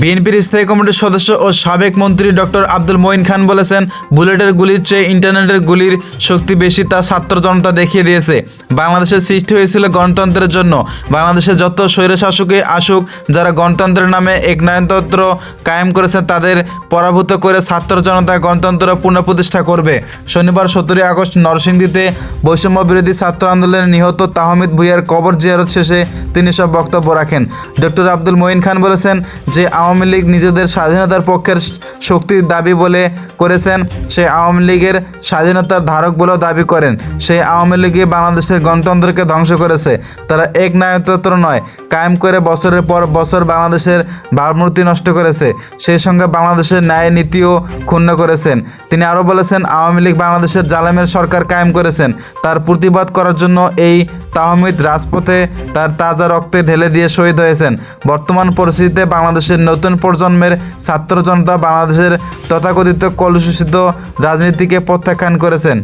বিএনপির স্থায়ী কমিটির সদস্য ও সাবেক মন্ত্রী ডক্টর আব্দুল মঈন খান বলেছেন, বুলেটের গুলির চেয়ে ইন্টারনেটের গুলির শক্তি বেশি তা ছাত্র জনতা দেখিয়ে দিয়েছে। বাংলাদেশের সৃষ্টি হয়েছিল গণতন্ত্রের জন্য। বাংলাদেশে যত স্বৈরশাসকই আসুক, যারা গণতন্ত্রের নামে একনায়তন্ত্র কায়েম করেছেন তাদের পরাভূত করে ছাত্র জনতা গণতন্ত্র পুনঃপ্রতিষ্ঠা করবে। শনিবার সতেরোই আগস্ট নরসিংদীতে বৈষম্য বিরোধী ছাত্র আন্দোলনে নিহত তাহমিদ ভুইয়ার কবর জিয়ারত শেষে তিনি সব বক্তব্য রাখেন। ডক্টর আব্দুল মঈন খান বলেছেন যে লীগ নিজেদের স্বাধীনতার পক্ষের শক্তির দাবি বলে করেছেন। সেই আওয়ামী লীগের স্বাধীনতার ধারক বলেও দাবি করেন। সেই আওয়ামী লীগই বাংলাদেশের গণতন্ত্রকে ধ্বংস করেছে। তারা এক নায়তন্ত্র নয়, কায়েম করে বছরের পর বছর বাংলাদেশের ভাবমূর্তি নষ্ট করেছে। সেই সঙ্গে বাংলাদেশের ন্যায় নীতিও ক্ষুণ্ণ করেছেন। তিনি আরও বলেছেন, আওয়ামী লীগ বাংলাদেশের জালেমের সরকার কায়েম করেছেন। তার প্রতিবাদ করার জন্য এই তাহমিদ রাজপথে তার তাজা রক্তে ঢেলে দিয়ে শহীদ হয়েছেন। বর্তমান পরিস্থিতিতে বাংলাদেশের নতুন প্রজন্মের ছাত্র জনতা বাংলাদেশের তথাকথিত কলুষিত রাজনীতিকে প্রত্যাখ্যান করেছেন।